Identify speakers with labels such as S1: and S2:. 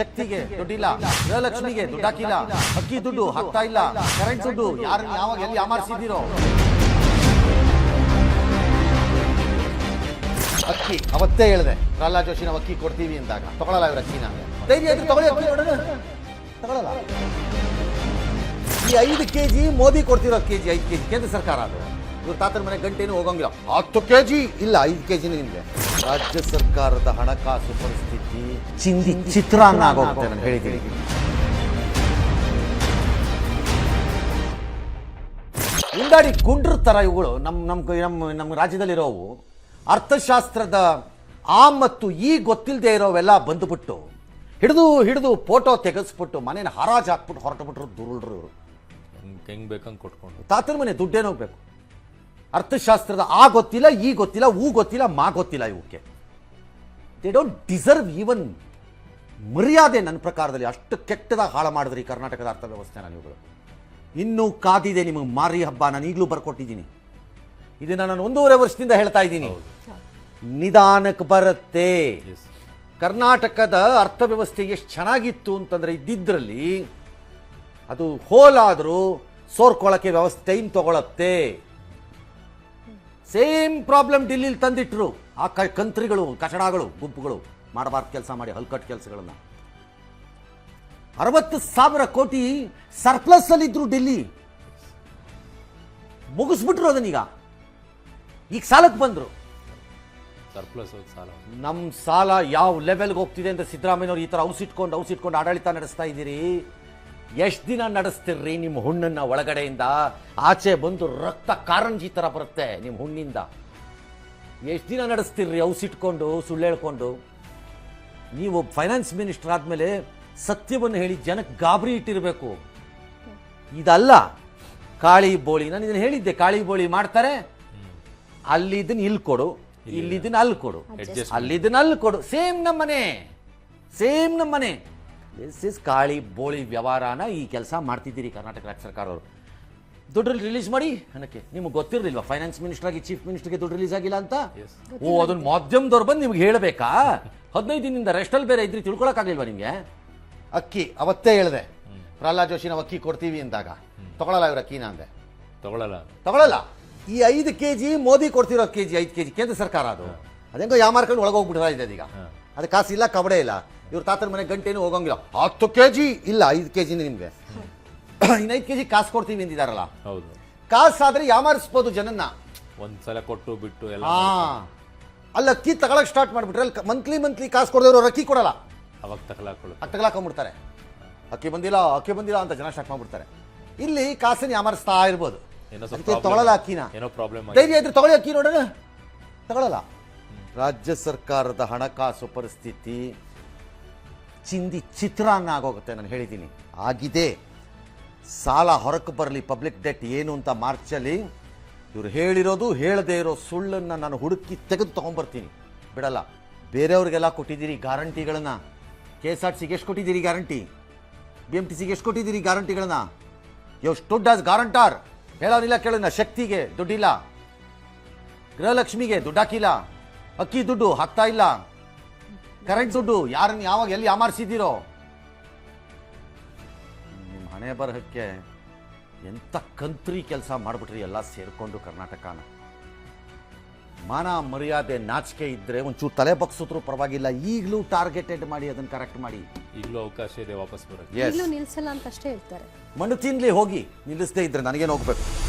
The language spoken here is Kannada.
S1: ಶಕ್ತಿಗೆ ದುಡ್ಡಿಲ್ಲ. ಗೃಹಲಕ್ಷ್ಮಿಗೆ ದುಡ್ಡು ಹಾಕಿಲ್ಲ ಅಕ್ಕಿ ದುಡ್ಡು ಹಾಕ್ತಾ ಇಲ್ಲ. ಕರೆಂಟ್ ದುಡ್ಡು ಯಾರು ಯಾವಾಗ ಎಲ್ಲಿ ಯಾಮಾರಿಸಿದ್ದೀರೋ. ಅಕ್ಕಿ ಅವತ್ತೇ ಹೇಳಿದೆ. ಪ್ರಹ್ಲಾದ್ ಜೋಶಿ ನಾವು ಅಕ್ಕಿ ಕೊಡ್ತೀವಿ ಅಂದಾಗ. ತಗೊಳಲ್ಲ ಇವ್ರ ಅಕ್ಕಿನ. ಧೈರ್ಯ ಇದ್ರೆ ತಗೊಳ್ಳಿ ಅಕ್ಕಿ. ತಗೊಳಲ್ಲ. ಈ ಐದು ಕೆ ಜಿ ಮೋದಿ ಕೊಡ್ತಿರೋ ಕೆ ಜಿ ಐದು ಕೆ ಜಿ ಕೇಂದ್ರ ಸರ್ಕಾರ ಅದು. ಇವ್ರ ತಾತನ ಮನೆ ಗಂಟೆನೂ ಹೋಗಂಗಿಲ್ಲ. ಹತ್ತು ಕೆ ಜಿ ಇಲ್ಲ ಐದು ಕೆ ಜಿನೇ ನಿಮಗೆ. ರಾಜ್ಯ ಸರ್ಕಾರದ ಹಣಕಾಸು ಪರಿಸ್ಥಿತಿ ಚಿಂದಿ ಚಿತ್ರಾನ್ನ ಆಗೋಗುತ್ತೆ ನಾನು ಹೇಳಿದ್ದೀನಿ. ಉಂಡಾಡಿ ಗುಂಡ್ರ ಥರ ಇವುಗಳು ನಮ್ಮ ನಮ್ಮ ನಮ್ಮ ನಮ್ಮ ರಾಜ್ಯದಲ್ಲಿರೋವು. ಅರ್ಥಶಾಸ್ತ್ರದ ಆ ಮತ್ತು ಈ ಗೊತ್ತಿಲ್ಲದೆ ಇರೋವೆಲ್ಲ ಬಂದುಬಿಟ್ಟು ಹಿಡಿದು ಹಿಡಿದು ಫೋಟೋ ತೆಗೆಸ್ಬಿಟ್ಟು ಮನೇನ ಹರಾಜು ಹಾಕ್ಬಿಟ್ಟು ಹೊರಟುಬಿಟ್ರು ದುರುಳ್ರು ಇವರು.
S2: ಹೆಂಗ್ ಹೆಂಗ್ ಬೇಕಂಗ್ ಕೊಟ್ಕೊಂಡು.
S1: ತಾತನ ಮನೆ ದುಡ್ಡೇನೋಗ್ಬೇಕು ಅರ್ಥಶಾಸ್ತ್ರದ ಆ ಗೊತ್ತಿಲ್ಲ ಈ ಗೊತ್ತಿಲ್ಲ ಊ ಗೊತ್ತಿಲ್ಲ ಮಾ ಗೊತ್ತಿಲ್ಲ ಇವಕ್ಕೆ ದೇ ಡೋಂಟ್ ಡಿಸರ್ವ್ ಈವನ್ ಮರ್ಯಾದೆ ನನ್ನ ಪ್ರಕಾರದಲ್ಲಿ ಅಷ್ಟು ಕೆಟ್ಟದಾಗ ಹಾಳು ಮಾಡಿದ್ರಿ ಈ ಕರ್ನಾಟಕದ ಅರ್ಥವ್ಯವಸ್ಥೆನ ನೀವುಗಳು. ಇನ್ನೂ ಕಾದಿದೆ ನಿಮಗೆ ಮಾರಿ ಹಬ್ಬ ನಾನು ಈಗಲೂ ಬರ್ಕೊಟ್ಟಿದ್ದೀನಿ. ಇದನ್ನು ನಾನು ಒಂದೂವರೆ ವರ್ಷದಿಂದ ಹೇಳ್ತಾ ಇದ್ದೀನಿ. ನಿಧಾನಕ್ಕೆ ಬರುತ್ತೆ. ಕರ್ನಾಟಕದ ಅರ್ಥವ್ಯವಸ್ಥೆ ಎಷ್ಟು ಚೆನ್ನಾಗಿತ್ತು ಅಂತಂದರೆ ಇದ್ದಿದ್ದರಲ್ಲಿ ಅದು ಹೋಲಾದರೂ ಸೋರ್ಕೊಳ್ಳೋಕ್ಕೆ ವ್ಯವಸ್ಥೆ ಟೈಮ್ ತಗೊಳತ್ತೆ. ಸೇಮ್ ಪ್ರಾಬ್ಲಮ್ ಡಿಲ್ಲಿಲಿ ತಂದಿಟ್ರು. ಆ ಕ ಕಂತ್ರಿಗಳು ಕಚಡಗಳು ಗುಂಪುಗಳು ಮಾಡಬಾರ್ದು ಕೆಲಸ ಮಾಡಿ ಹಲ್ಕಟ್ ಕೆಲಸಗಳನ್ನು. ಅರವತ್ತು ಸಾವಿರ ಕೋಟಿ ಸರ್ಪ್ಲಸ್ ಅಲ್ಲಿದ್ರು ಡೆಲ್ಲಿ. ಮುಗಿಸ್ಬಿಟ್ರು ಅದನ್ನೀಗ. ಈಗ ಸಾಲಕ್ಕೆ ಬಂದರು.
S2: ಸರ್ಪ್ಲಸ್ ಸಾಲ.
S1: ನಮ್ಮ ಸಾಲ ಯಾವ ಲೆವೆಲ್ಗೆ ಹೋಗ್ತಿದೆ ಅಂತ ಸಿದ್ದರಾಮಯ್ಯವ್ರು ಈ ಥರ ಔಸಿಟ್ಕೊಂಡು ಔಸಿಟ್ಕೊಂಡು ಆಡಳಿತ ನಡೆಸ್ತಾ ಇದ್ದೀರಿ? ಎಷ್ಟು ದಿನ ನಡೆಸ್ತಿರ್ರಿ ನಿಮ್ಮ ಹುಣ್ಣನ್ನ ಒಳಗಡೆಯಿಂದ? ಆಚೆ ಬಂದು ರಕ್ತ ಕಾರಂಜಿ ಥರ ಬರುತ್ತೆ ನಿಮ್ಮ ಹುಣ್ಣಿಂದ. ಎಷ್ಟು ದಿನ ನಡೆಸ್ತಿರ್ರಿ ಔಸಿಟ್ಕೊಂಡು ಸುಳ್ಳು ಹೇಳ್ಕೊಂಡು? ನೀವು ಫೈನಾನ್ಸ್ ಮಿನಿಸ್ಟರ್ ಆದಮೇಲೆ ಸತ್ಯವನ್ನು ಹೇಳಿ ಜನಕ್ಕೆ ಗಾಬರಿ ಇಟ್ಟಿರಬೇಕು. ಇದಲ್ಲ ಕಾಳಿ ಬೋಳಿ ನಾನು ಇದನ್ನು ಹೇಳಿದ್ದೆ ಕಾಳಿ ಬೋಳಿ ಮಾಡ್ತಾರೆ. ಅಲ್ಲಿದ್ದನ್ನು ಇಲ್ಲಿ ಕೊಡು ಇಲ್ಲಿದ್ದನ್ನು ಅಲ್ಲಿ ಕೊಡು.
S2: ಅಲ್ಲಿ
S1: ಅಲ್ಲಿದ್ದನ್ನು ಅಲ್ಲಿ ಕೊಡು. ಸೇಮ್ ನಮ್ಮನೆ ಸೇಮ್ ನಮ್ಮನೆ ದಿಸ್ ಇಸ್ ಕಾಳಿ ಬೋಳಿ ವ್ಯವಹಾರನ ಈ ಕೆಲಸ ಮಾಡ್ತಿದ್ದೀರಿ ಕರ್ನಾಟಕ ರಾಜ್ಯ ಸರ್ಕಾರವರು. ದುಡ್ಡು ರಿಲೀಸ್ ಮಾಡಿ ಅನ್ನಕ್ಕೆ ನಿಮ್ಗೆ ಗೊತ್ತಿರಲಿಲ್ವಾ? ಫೈನಾನ್ಸ್ ಮಿನಿಸ್ಟರ್ ಆಗಿ ಚೀಫ್ ಮಿನಿಸ್ಟರ್ಗೆ ದುಡ್ಡು ರಿಲೀಸ್ ಆಗಿಲ್ಲ ಅಂತ? ಓ ಅದನ್ನ ಮಾಧ್ಯಮದವ್ರು ಬಂದು ನಿಮ್ಗೆ ಹೇಳಬೇಕಾ? ಹದಿನೈದು ದಿನದಿಂದ ರೆಸ್ಟಲ್ಲಿ ಬೇರೆ ಇದ್ರಿ ತಿಳ್ಕೊಳಕ್ಕಾಗಲಿಲ್ವಾ ನಿಮಗೆ? ಅಕ್ಕಿ ಅವತ್ತೇ ಹೇಳಿದೆ. ಪ್ರಹ್ಲಾದ್ ಜೋಶಿ ನಾವು ಅಕ್ಕಿ ಕೊಡ್ತೀವಿ ಅಂದಾಗ. ತಗೊಳ್ಳಲ್ಲ ಇವ್ರ ಅಕ್ಕಿನ ಅಂದೆ.
S2: ತಗೊಳಲ್ಲ.
S1: ತಗೊಳಲ್ಲ. ಈ ಐದು ಕೆ ಜಿ ಮೋದಿ ಕೊಡ್ತಿರೋ ಕೆ ಜಿ ಐದು ಕೆ ಜಿ ಕೇಂದ್ರ ಸರ್ಕಾರ ಅದು. ಅದೇಂಗೋ ಯಾಮಾರ್ಕೊಂಡು ಒಳಗೆ ಹೋಗ್ಬಿಟ್ಟಿರ ಇದೆ ಈಗ ಅದು ಕಾಸು ಇಲ್ಲ ಕಬಡೆ ಇಲ್ಲ. ಇವ್ರ ತಾತನ ಮನೆ ಗಂಟೆನೂ ಹೋಗೋಂಗಿಲ್ಲ. ಹತ್ತು ಕೆ ಜಿ ಇಲ್ಲ ಐದು ಕೆ ಜಿನೇ ನಿಮಗೆ. ಇನ್ನು ಕೆಜಿ ಕೆ ಜಿ ಕಾಸು ಕೊಡ್ತೀವಿ ಅಂದಿದಾರಲ್ಲ
S2: ಹೌದು.
S1: ಆದ್ರೆ ಯಾಮಾರಿಸ್ಬೋದು ಜನನ್ನ.
S2: ಒಂದ್ಸಲ ಕೊಟ್ಟು ಬಿಟ್ಟು ಎಲ್ಲ
S1: ಹಾ. ಅಲ್ಲಿ ಅಕ್ಕಿ ತಗೊಳಕ್ ಸ್ಟಾರ್ಟ್ ಮಾಡ್ಬಿಟ್ರೆ ಅಲ್ಲಿ ಮಂತ್ಲಿ ಮಂತ್ಲಿ ಕಾಸು ಕೊಡೋರು ಅವ್ರು ಅಕ್ಕಿ ಕೊಡಲ್ಲ.
S2: ಅವಾಗ ತಗೊಳಕೊಳ್ಳುತ್ತೆ
S1: ಅಕ್ಕಿ ತಗೊಳಕೊಂಡ್ಬಿಡ್ತಾರೆ ಅಕ್ಕಿ ಬಂದಿಲ್ಲ ಅಕ್ಕಿ ಬಂದಿಲ್ಲ ಅಂತ ಜನ ಸ್ಟಾರ್ಟ್ ಮಾಡ್ಬಿಡ್ತಾರೆ. ಇಲ್ಲಿ ಕಾಸನ್ನು ಯಾಮಾರಿಸ್ತಾ ಇರ್ಬೋದು.
S2: ಏನೋ ಸ್ವಲ್ಪ
S1: ಅದಕ್ಕೆ
S2: problem-
S1: ತಗೊಳಲ್ಲ ಅಕ್ಕಿನ.
S2: ಏನೋ ಪ್ರಾಬ್ಲಮ್
S1: ಧೈರ್ಯ ಇದ್ರೆ ತಗೊಳ್ಳಿ ಅಕ್ಕಿ ನೋಡೋಣ. ತಗೊಳಲ್ಲ. ರಾಜ್ಯ ಸರ್ಕಾರದ ಹಣಕಾಸು ಪರಿಸ್ಥಿತಿ ಚಿಂದಿ ಚಿತ್ರಾನ್ನ ಆಗೋಗುತ್ತೆ ನಾನು ಹೇಳಿದ್ದೀನಿ. ಆಗಿದೆ. ಸಾಲ ಹೊರಕ್ಕೆ ಬರಲಿ ಪಬ್ಲಿಕ್ ಡೆಟ್ ಏನು ಅಂತ ಮಾರ್ಚಲ್ಲಿ ಇವರು ಹೇಳಿರೋದು, ಹೇಳದೇ ಇರೋ ಸುಳ್ಳನ್ನು ನಾನು ಹುಡುಕಿ ತೆಗೆದು ತೊಗೊಂಬರ್ತೀನಿ. ಬಿಡಲ್ಲ, ಬೇರೆಯವ್ರಿಗೆಲ್ಲ ಕೊಟ್ಟಿದ್ದೀರಿ ಗ್ಯಾರಂಟಿಗಳನ್ನ. ಕೆ ಎಸ್ ಆರ್ ಸಿಗೆ ಎಷ್ಟು ಕೊಟ್ಟಿದ್ದೀರಿ ಗ್ಯಾರಂಟಿ? ಬಿ ಎಂ ಟಿ ಸಿಗೆ ಎಷ್ಟು ಕೊಟ್ಟಿದ್ದೀರಿ ಗ್ಯಾರಂಟಿಗಳನ್ನ? ಎಷ್ಟು ದುಡ್ಡು ಆಸ್ ಗ್ಯಾರಂಟಾರ್? ಹೇಳೋನಿಲ್ಲ ಕೇಳೋಣ ಶಕ್ತಿಗೆ ದುಡ್ಡಿಲ್ಲ. ಗೃಹಲಕ್ಷ್ಮಿಗೆ ದುಡ್ಡು ಹಾಕಿಲ್ಲ. ಅಕ್ಕಿ ದುಡ್ಡು ಹಾಕ್ತಾ ಇಲ್ಲ. ಕರೆಂಟ್ ದುಡ್ಡು ಯಾರನ್ನು ಯಾವಾಗ ಎಲ್ಲಿ ಯಾಮಾರಿಸಿದ್ದೀರೋ? ಹಣೆ ಬರಹಕ್ಕೆ ಎಂಥ ಕಂತ್ರಿ ಕೆಲಸ ಮಾಡಿಬಿಟ್ರಿ ಎಲ್ಲ ಸೇರಿಕೊಂಡು ಕರ್ನಾಟಕನ? ಮಾನ ಮರ್ಯಾದೆ ನಾಚಿಕೆ ಇದ್ದರೆ ಒಂಚೂರು ತಲೆ ಬಗ್ಸಿದ್ರು ಪರವಾಗಿಲ್ಲ. ಈಗಲೂ ಟಾರ್ಗೆಟೆಡ್ ಮಾಡಿ ಅದನ್ನು ಕರೆಕ್ಟ್ ಮಾಡಿ.
S2: ಈಗಲೂ ಅವಕಾಶ ಇದೆ ವಾಪಸ್ ಬರೋಕ್ಕೆ.
S3: ನಿಲ್ಲಿಸಲ್ಲ ನಿಲ್ಸಲ್ಲ ಅಂತ ಅಷ್ಟೇ ಹೇಳ್ತಾರೆ.
S1: ಮಣ್ಣು ತಿನ್ಲಿ ಹೋಗಿ. ನಿಲ್ಲಿಸದೇ ಇದ್ರೆ ನನಗೇನು ಹೋಗ್ಬೇಕು?